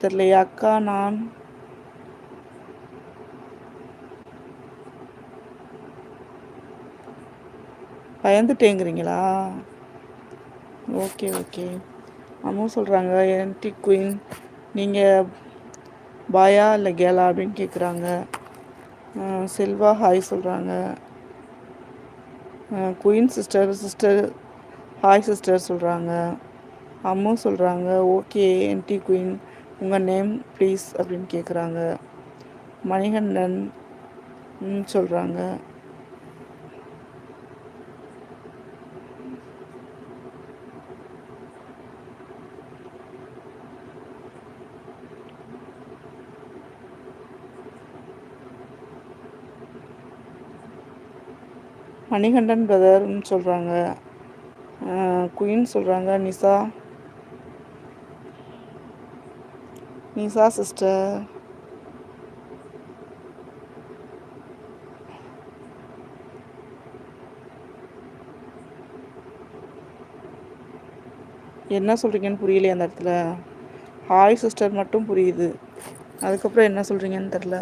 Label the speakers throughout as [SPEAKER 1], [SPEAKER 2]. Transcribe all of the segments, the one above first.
[SPEAKER 1] தெரியலையா அக்கா நான் பயந்துட்டேங்கிறீங்களா? Okay okay. அம்மா சொல்கிறாங்க என்டி குயின் நீங்கள் பாயா இல்லை கேலா அப்படின்னு கேட்குறாங்க செல்வா ஹாய் சொல்கிறாங்க queen sister sister hi sister சொல்கிறாங்க அம்மு சொல்கிறாங்க ஓகே என்டி குயின் உங்கள் நேம் ப்ளீஸ் அப்படின்னு கேட்குறாங்க மணிகண்டன் சொல்கிறாங்க மணிகண்டன் பிரதர்னு சொல்கிறாங்க குயின் சொல்கிறாங்க நிசா. நிசா சிஸ்டர் என்ன சொல்கிறீங்கன்னு புரியலையே அந்த இடத்துல. ஹாய் சிஸ்டர் மட்டும் புரியுது. அதுக்கப்புறம் என்ன சொல்கிறீங்கன்னு தெரில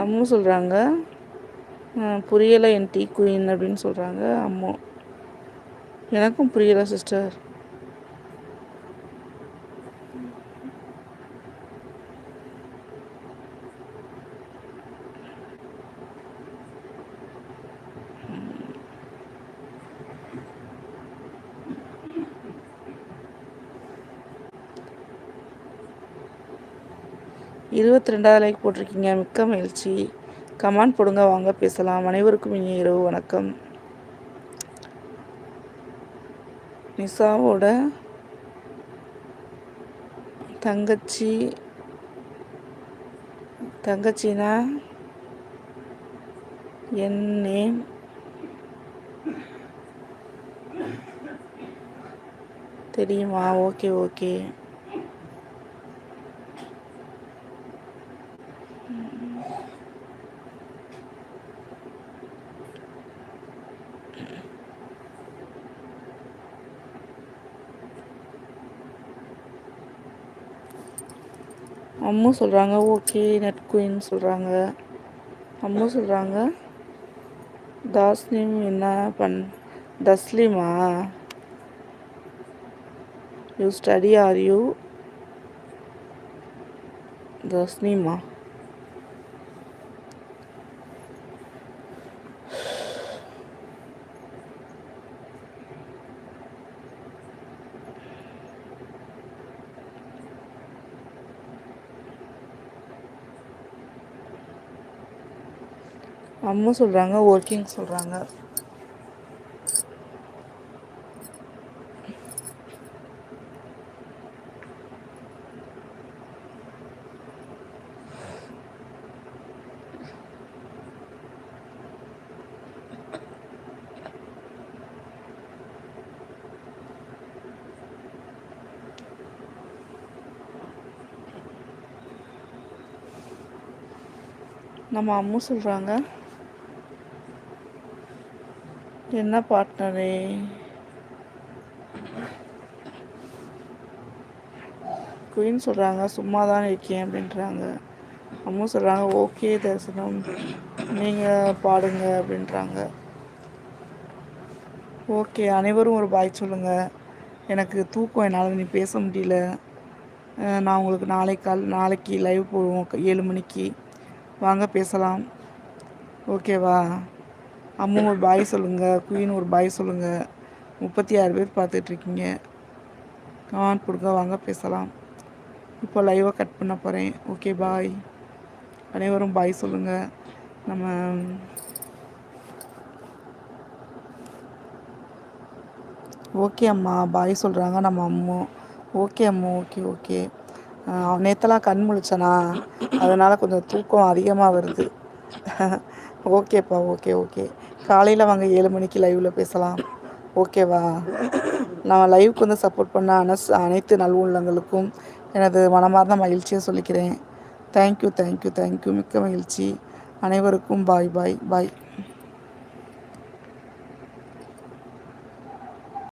[SPEAKER 1] அம்மு சொல்கிறாங்க புரியலை என் டீ குயின் அப்படின்னு சொல்கிறாங்க அம்மு எனக்கும் புரியல சிஸ்டர் இருபத்தி ரெண்டாவது லைக் போட்டிருக்கீங்க. மிக்க மகிழ்ச்சி. கமாண்ட் போடுங்க வாங்க பேசலாம். அனைவருக்கும் இனிய இரவு வணக்கம். நிசாவோட தங்கச்சி தங்கச்சினா என் நேம் தெரியுமா? ஓகே ஓகே அம்மு சொல்கிறாங்க ஓகே நெட் குயின் சொல்கிறாங்க அம்மு சொல்கிறாங்க தாஸ்லீம் என்ன பண் Taslima? You study are you தஸ்லீமா? அம்மா சொல்கிறாங்க ஒர்க்கிங் சொல்கிறாங்க நம்ம அம்மு சொல்கிறாங்க என்ன பார்ட்னரே குயின் சொல்கிறாங்க சும்மா தான் இருக்கேன் அப்படின்றாங்க. அம்மா சொல்கிறாங்க ஓகே தரிசனம். நீங்கள் பாடுங்க அப்படின்றாங்க. ஓகே அனைவரும் ஒரு பாய் சொல்லுங்கள் எனக்கு தூக்கம் என்னால் நீ பேச முடியல. நான் உங்களுக்கு நாளைக்கு கால் நாளைக்கு லைவ் போடுவோம் ஏழு மணிக்கு. வாங்க பேசலாம். ஓகேவா அம்மு ஒரு பாய் சொல்லுங்கள் குயின் ஒரு பாய் சொல்லுங்கள் முப்பத்தி ஆறு பேர் பார்த்துட்ருக்கீங்க. கமெண்ட் கொடுங்க வாங்க பேசலாம். இப்போ லைவாக கட் பண்ண போகிறேன் ஓகே பாய் அனைவரும் பாய் சொல்லுங்கள் நம்ம ஓகே அம்மா பாய் சொல்கிறாங்க நம்ம Ammu. Okay Ammu okay okay நேற்றுலாம் கண் முழிச்சனா? அதனால் கொஞ்சம் தூக்கம் அதிகமாக வருது. ஓகேப்பா ஓகே ஓகே. காலையில் வாங்க ஏழு மணிக்கு லைவில் பேசலாம். ஓகேவா நான் லைவுக்கு வந்து சப்போர்ட் பண்ண அனஸ் அனைத்து நல்வுள்ளங்களுக்கும் எனது மனமார்ந்த மகிழ்ச்சியை சொல்லிக்கிறேன். தேங்க்யூ தேங்க்யூ தேங்க்யூ மிக்க மகிழ்ச்சி. அனைவருக்கும் பாய் பாய் பாய்